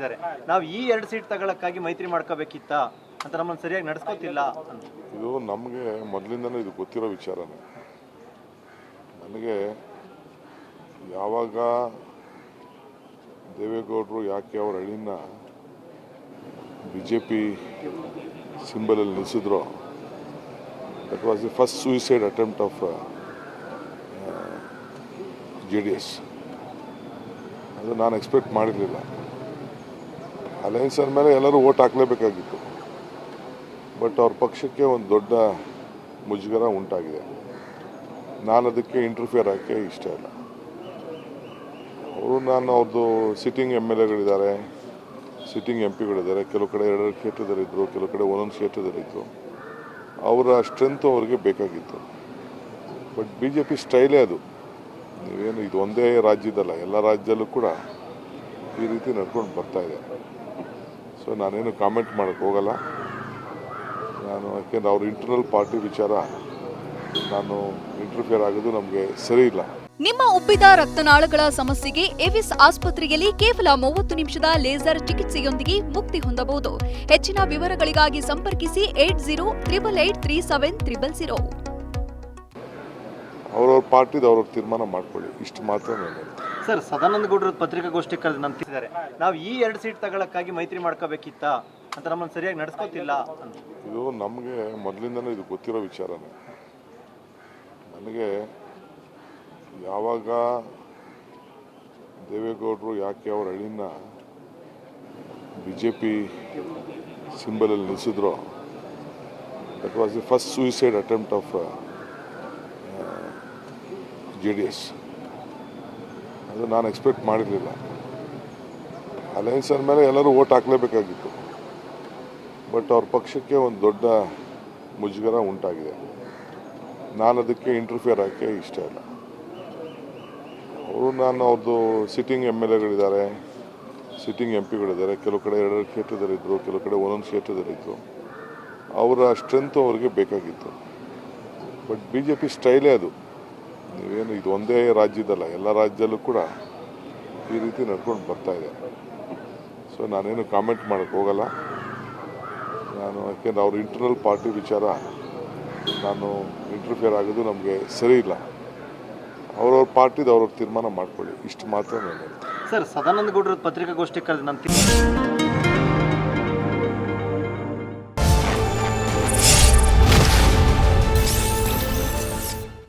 ನಿಂತಿದ್ದಾರೆ ನಾವು ಈ ಎರಡು ಸೀಟ್ ತಗೊಳಕ್ಕಾಗಿ ಮೈತ್ರಿ ಮಾಡ್ಕೋಬೇಕಿತ್ತ ಅಂತ ನಮ್ಮನ್ನು ಸರಿಯಾಗಿ ನಡೆಸ್ಕೋತಿಲ್ಲ ಇದು ನಮಗೆ ಮೊದಲಿಂದನೂ ಇದು ಗೊತ್ತಿರೋ ವಿಚಾರನೇ. ನನಗೆ ಯಾವಾಗ ದೇವೇಗೌಡರು ಯಾಕೆ ಅವ್ರ ಹಳ್ಳಿನ ಬಿ ಜೆ ಪಿ ಸಿಂಬಲಲ್ಲಿ ನಿಲ್ಲಿಸಿದ್ರು that was the first suicide attempt of J D S ಅದು ನಾನು ಎಕ್ಸ್ಪೆಕ್ಟ್ ಮಾಡಿರಲಿಲ್ಲ. ಅಲಯನ್ಸ್ ಅಂದಮೇಲೆ ಎಲ್ಲರೂ ಓಟ್ ಹಾಕಲೇಬೇಕಾಗಿತ್ತು. ಬಟ್ ಅವ್ರ ಪಕ್ಷಕ್ಕೆ ಒಂದು ದೊಡ್ಡ ಮುಜುಗರ ಉಂಟಾಗಿದೆ. ನಾನು ಅದಕ್ಕೆ ಇಂಟರ್ಫಿಯರ್ ಹಾಕಿ ಇಷ್ಟ ಇಲ್ಲ. ಅವರು ನಾನು ಅವ್ರದ್ದು ಸಿಟ್ಟಿಂಗ್ ಎಂ ಎಲ್ ಎಗಳಿದ್ದಾರೆ ಸಿಟ್ಟಿಂಗ್ ಎಂ ಪಿಗಳಿದ್ದಾರೆ ಕೆಲವು ಕಡೆ ಎರಡೆರಡು ಕ್ಷೇತ್ರದಲ್ಲಿದ್ದರು ಕೆಲವು ಕಡೆ ಒಂದೊಂದು ಕ್ಷೇತ್ರದಲ್ಲಿದ್ದರು ಅವರ ಸ್ಟ್ರೆಂತ್ ಅವ್ರಿಗೆ ಬೇಕಾಗಿತ್ತು. ಬಟ್ ಬಿ ಜೆ ಪಿ ಸ್ಟೈಲೇ ಅದು. ನೀವೇನು ಇದು ಒಂದೇ ರಾಜ್ಯದಲ್ಲ, ಎಲ್ಲ ರಾಜ್ಯದಲ್ಲೂ ಕೂಡ ಈ ರೀತಿ ನಡ್ಕೊಂಡು ಬರ್ತಾ ಇದೆ. ಸೊ ನಾನೇನು ಕಾಮೆಂಟ್ ಮಾಡೋಕ್ಕೆ ಹೋಗಲ್ಲ. ನಾನು ಯಾಕೆಂದ್ರೆ ಅವ್ರ ಇಂಟರ್ನಲ್ ಪಾರ್ಟಿ ವಿಚಾರ ನಾನು ಇಂಟರ್ಫಿಯರ್ ಆಗೋದು ನಮಗೆ ಸರಿ ಇಲ್ಲ. ನಿಮ್ಮ ಉಬ್ಬಿದ ರಕ್ತನಾಳಗಳ ಸಮಸ್ಯೆಗೆ ಎವಿಸ್ ಆಸ್ಪತ್ರೆಯಲ್ಲಿ ಕೇವಲ ಮೂವತ್ತು ನಿಮಿಷದ ಲೇಸರ್ ಚಿಕಿತ್ಸೆಯೊಂದಿಗೆ ಮುಕ್ತಿ ಹೊಂದಬಹುದು. ಹೆಚ್ಚಿನ ವಿವರಗಳಿಗಾಗಿ ಸಂಪರ್ಕಿಸಿ eight zero triple eight three seven triple zero. ಅವ್ರವ್ರ ಪಾರ್ಟಿದು ಅವ್ರವ್ರ ತೀರ್ಮಾನ ಮಾಡ್ಕೊಳ್ಳಿ. ಇಷ್ಟು ಮಾತ್ರ ನಾನು. ಸರ್ ಸದಾನಂದ ಗೌಡರ ಪತ್ರಿಕಾಗೋಷ್ಠಿ ಕರೆದು ನಂತಿದ್ದಾರೆ ನಾವು ಈ ಎರಡು ಸೀಟ್ ತಗೊಳಕ್ಕಾಗಿ ಮೈತ್ರಿ ಮಾಡ್ಕೋಬೇಕಿತ್ತ ಅಂತ ನಮ್ಮನ್ನು ಸರಿಯಾಗಿ ನಡೆಸ್ಕೋತಿಲ್ಲ ಇದು ನಮಗೆ ಮೊದಲಿಂದನೇ ಇದು ಗೊತ್ತಿರೋ ವಿಚಾರನೇ. ನನಗೆ ಯಾವಾಗ ದೇವೇಗೌಡರು ಯಾಕೆ ಅವ್ರ ಹಳ್ಳಿನ ಬಿ ಜೆ ಪಿ ಸಿಂಬಲಲ್ಲಿ ನಿಲ್ಲಿಸಿದ್ರು that was the first suicide attempt of J D S ಅದು ನಾನು ಎಕ್ಸ್ಪೆಕ್ಟ್ ಮಾಡಿರಲಿಲ್ಲ. ಅಲೈನ್ಸ್ ಅಂದಮೇಲೆ ಎಲ್ಲರೂ ಓಟ್ ಹಾಕಲೇಬೇಕಾಗಿತ್ತು. ಬಟ್ ಅವ್ರ ಪಕ್ಷಕ್ಕೆ ಒಂದು ದೊಡ್ಡ ಮುಜುಗರ ಉಂಟಾಗಿದೆ. ನಾನು ಅದಕ್ಕೆ ಇಂಟರ್ಫಿಯರ್ ಹಾಕಿ ಇಷ್ಟ ಇಲ್ಲ. ಅವರು ನಾನು ಅವ್ರದ್ದು ಸಿಟ್ಟಿಂಗ್ ಎಂ ಎಲ್ ಎಗಳಿದ್ದಾರೆ ಸಿಟ್ಟಿಂಗ್ ಎಂ ಪಿಗಳಿದ್ದಾರೆ ಕೆಲವು ಕಡೆ ಎರಡೆರಡು ಕ್ಷೇತ್ರದಲ್ಲಿದ್ದರು ಕೆಲವು ಕಡೆ ಒಂದೊಂದು ಕ್ಷೇತ್ರದಲ್ಲಿದ್ದರು ಅವರ ಸ್ಟ್ರೆಂತ್ ಅವ್ರಿಗೆ ಬೇಕಾಗಿತ್ತು. ಬಟ್ ಬಿ ಜೆ ಪಿ ಸ್ಟೈಲೇ ಅದು. ನೀವೇನು ಇದು ಒಂದೇ ರಾಜ್ಯದಲ್ಲ, ಎಲ್ಲ ರಾಜ್ಯದಲ್ಲೂ ಕೂಡ ಈ ರೀತಿ ನಡ್ಕೊಂಡು ಬರ್ತಾ ಇದೆ. ಸೊ ನಾನೇನು ಕಾಮೆಂಟ್ ಮಾಡೋಕ್ಕೆ ಹೋಗಲ್ಲ. ನಾನು ಯಾಕೆಂದ್ರೆ ಅವ್ರ ಇಂಟರ್ನಲ್ ಪಾರ್ಟಿ ವಿಚಾರ ನಾನು ಇಂಟರ್ಫಿಯರ್ ಆಗೋದು ನಮಗೆ ಸರಿ ಇಲ್ಲ. ಅವ್ರವ್ರ ಪಾರ್ಟಿದು ಅವ್ರವ್ರ ತೀರ್ಮಾನ ಮಾಡ್ಕೊಳ್ಳಿ, ಇಷ್ಟು ಮಾತ್ರ ನಾನು ಸರ್ ಸದಾನಂದ ಗೌಡ್ರ ಪತ್ರಿಕಾಗೋಷ್ಠಿ ಕರೆದು ನಂತಿ